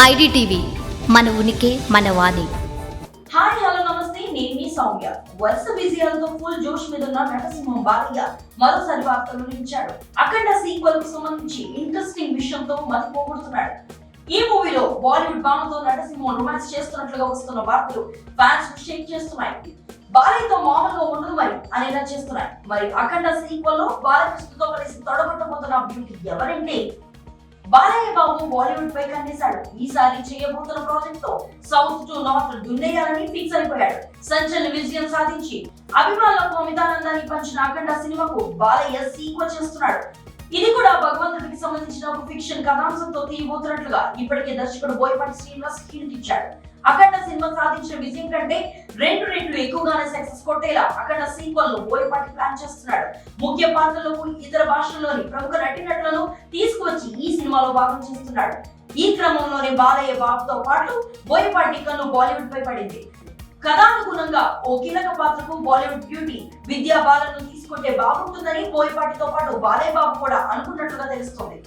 IDTV మన ఉనికి మన వాణి. హాయ్ హలో నమస్తే. నేను మీ సౌమ్య. వరుస విజయాలతో ఫుల్ జోష్ మీద ఉన్న నటసింహం బాలయ్య మరోసారి వార్తలు నిలిచాడు. అఖండ సీక్వెల్కు సంబంధించి ఇంట్రెస్టింగ్ విషయంతో మతి పోగొడుతున్నాడు. ఈ మూవీలో బాలీవుడ్ భామతో నటసింహం రొమాన్స్ చేస్తున్నట్లుగా వస్తున్న వార్తలు ఫ్యాన్స్ షేక్ చేస్తున్నాయి. బాలయ్యతో మామూలుగా ఉండదు మరి అనేలా చేస్తున్నాయి. మరి అఖండ సీక్వెల్లో బాలకృష్ణతో కలిసి తొడగొట్టబోతున్న బ్యూటీ ఎవరంటే బాలయ్య బాబు బాలీవుడ్ పై కన్నేశాడు. ఈసారి చేయబోతున్న ప్రాజెక్ట్తో సౌత్ టు నార్త్ దున్నేయాలని ఫిక్స్ అయిపోయాడు. సంచలన విజయం సాధించి అభిమానులకు అమితానందాన్ని పంచిన అఖండ సినిమాకు బాలయ్య సీక్వెల్ చేస్తున్నాడు. ఇది కూడా భగవంతుడికి సంబంధించిన ఒక ఫిక్షన్ కథాంశంతో తీయబోతున్నట్లుగా ఇప్పటికే దర్శకుడు బోయపాటి శ్రీనివాస్ హింట్ ఇచ్చాడు. అఖండ సినిమా సాధించిన విజయం కంటే రెండు రెట్లు ఎక్కువగానే సక్సెస్ కొట్టేలా అఖండ సీక్వెల్ను బోయపాటి ప్లాన్ చేస్తున్నాడు. ముఖ్య పాత్రలకు ఇతర భాషల్లోని ప్రముఖ నటీనటులను సినిమాలో భాగం చేస్తున్నాడు. ఈ క్రమంలోనే బాలయ్య బాబుతో పాటు బోయపాటి కన్ను బాలీవుడ్ పై పడింది. కథానుగుణంగా ఓ కీలక పాత్రకు బాలీవుడ్ బ్యూటీ విద్యా బాలను తీసుకుంటే బాగుంటుందని బోయపాటితో పాటు బాలయ్య బాబు కూడా అనుకున్నట్లుగా తెలుస్తోంది.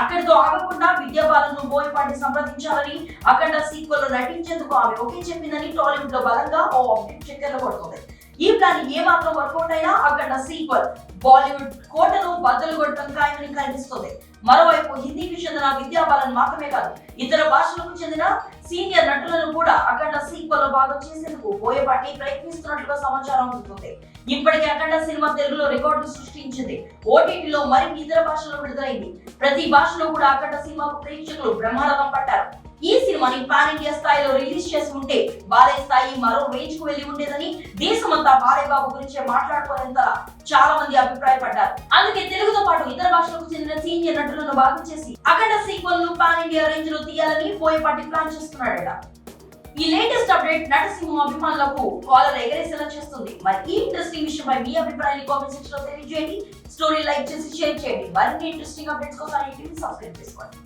అక్కడితో ఆగకుండా విద్యా బాలను బోయపాటి సంప్రదించాలని అక్కడ సీక్వెల్లో నటించేందుకు ఆమె ఓకే చెప్పిందని టాలీవుడ్లో బలంగా ఓ అప్డేట్ చక్కెరలో కొడుతుంది. ఈ ప్లాన్ ఏ మాత్రం వర్కౌట్ అయినా అక్కడ సీక్వల్ బాలీవుడ్ కోటను బద్దలు కొట్టడం ఖాయమని కనిపిస్తుంది. మరోవైపు హిందీకి చెందిన విద్యా బాలన్ మాత్రమే కాదు ఇతర భాషలకు చెందిన సీనియర్ నటులను కూడా అఖండ సీక్వల్లో భాగం చేసేందుకు బోయపాటి ప్రయత్నిస్తున్నట్లుగా సమాచారం అందుతుంది. ఇప్పటికే అఖండ సినిమా తెలుగులో రికార్డు సృష్టించింది. ఓటీటీలో మరిన్ని ఇతర భాషల్లో విడుదలైంది. ప్రతి భాషలో కూడా అఖండ సినిమాకు ప్రేక్షకులు బ్రహ్మాండం పట్టారు. ఈ సినిమాని పాన్ ఇండియా స్థాయిలో రిలీజ్ చేసి ఉంటే బాలయ్య స్థాయి మరో రేంజ్కు వెళ్ళి ఉండేదని దేశమంతా బాలయ్య బాబు గురించే చాలా మంది అభిప్రాయపడ్డారు. అందుకే తెలుగుతో పాటు ఇతర భాషలకు చెందిన సీనియర్ నటులను భాగం చేసి అఖండ సీక్వెల్ను పాన్ ఇండియా రేంజ్లో తీయాలని పోయేపాటి ప్లాన్ చేస్తున్నాడట. ఈ లేటెస్ట్ అప్డేట్ నటసింహం అభిమానులకు కాలర్ ఎగరేసేలా చేస్తుంది. మరి ఈ ఇంట్రెస్టింగ్ విషయంపై మీ అభిప్రాయాన్ని కామెంట్ సెక్షన్లో తెలియజేయండి. స్టోరీ లైక్ చేసి షేర్ చేయండి. మరిన్ని ఇంట్రెస్టింగ్ అప్డేట్స్ కోసం ఈ సబ్స్క్రైబ్ చేసుకోండి.